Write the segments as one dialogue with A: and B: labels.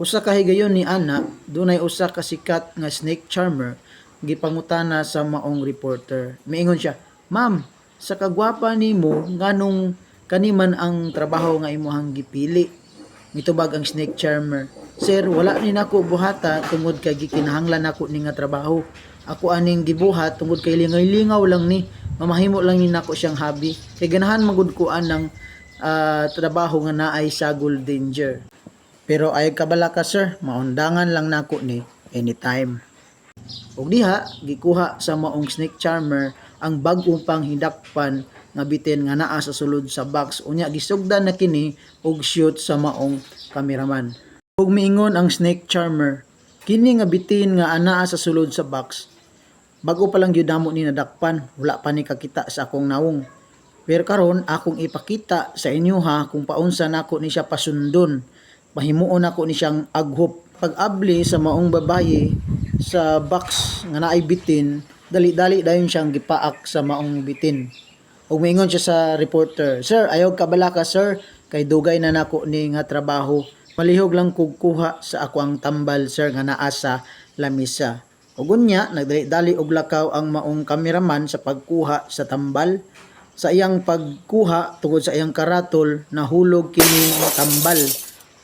A: Usa ka higayon ni Ana, dunay usa ka sikat nga snake charmer gipangutana sa maong reporter. Miingon siya, "Ma'am, sa kagwapa nimo nganong kaniman ang trabaho nga imuhang gipili?" Mitubag ang snake charmer. Sir, wala ni nako buhata tungod kay gikinahanglan nako ni nga trabaho. Ako aning gibuhat tungod kay lingay-lingaw lang ni. Mamahimo lang ni nako siyang hobby. Kay ganahan magud ko anang ah, trabaho nga naay sagol danger. Pero ay kabala ka sir, maundangan lang nako ni anytime. Ug diha gikuha sa maong snake charmer ang bag-o pang hidakpan nga bitin nga naa sa sulod sa box unya gisugdan na kini og shoot sa maong kameraman. Ug miingon ang snake charmer, kini nga bitin nga anaa sa sulod sa box. Bago pa lang gyud namo ni nadakpan, wala pa ni kakita sa akong nawong. Pero karon akong ipakita sa inyo ha kung paunsa nako ni siya pasundon. Pahimuon ako ni siyang aghop. Pag-abli sa maong babaye sa box nga naay bitin, dali-dali dayon siyang gipaak sa maong bitin. Ug moingon siya sa reporter, Sir, ayaw kabala ka sir, kay dugay na nako ni nga trabaho. Malihog lang kog kuha sa ako ang tambal sir nga naa sa lamisa. Ug unya nagdali-dali og lakaw ang maong kameraman sa pagkuha sa tambal. Sa iyang pagkuha tungod sa iyang karatol nahulog kini tambal.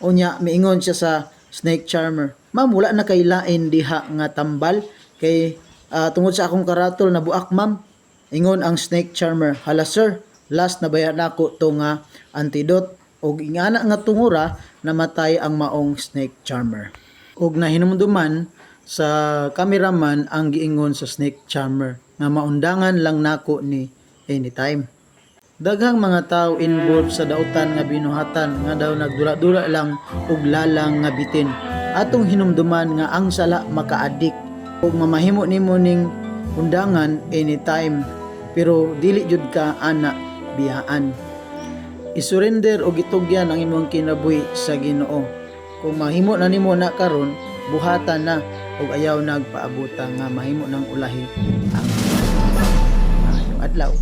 A: Unya miingon siya sa snake charmer. Ma'am, wala na kay lain diha nga tambal kay ah, tungod sa akong karatol na buak ma'am. Ingon ang snake charmer, hala sir, last na bayan nako to nga antidote og ingana nga tungura namatay ang maong snake charmer. Og nahinumduman sa cameraman ang giingon sa snake charmer nga maundangan lang nako ni anytime. Daghang mga tao involved sa dautan nga binuhatan nga daw nagdula-dula lang og lalang nga bitin. Atong hinumduman nga ang sala makaadik ug mamahimo nimo ning undangan anytime pero dili jud ka ana biyaan. Isurrender og itugyan ang imong kinabuhi sa Ginoo. Kung mahimo na nimo na karon, buhatan na ug ayaw nagpaabuta nga mahimo ng ulahi ang Maayong adlaw.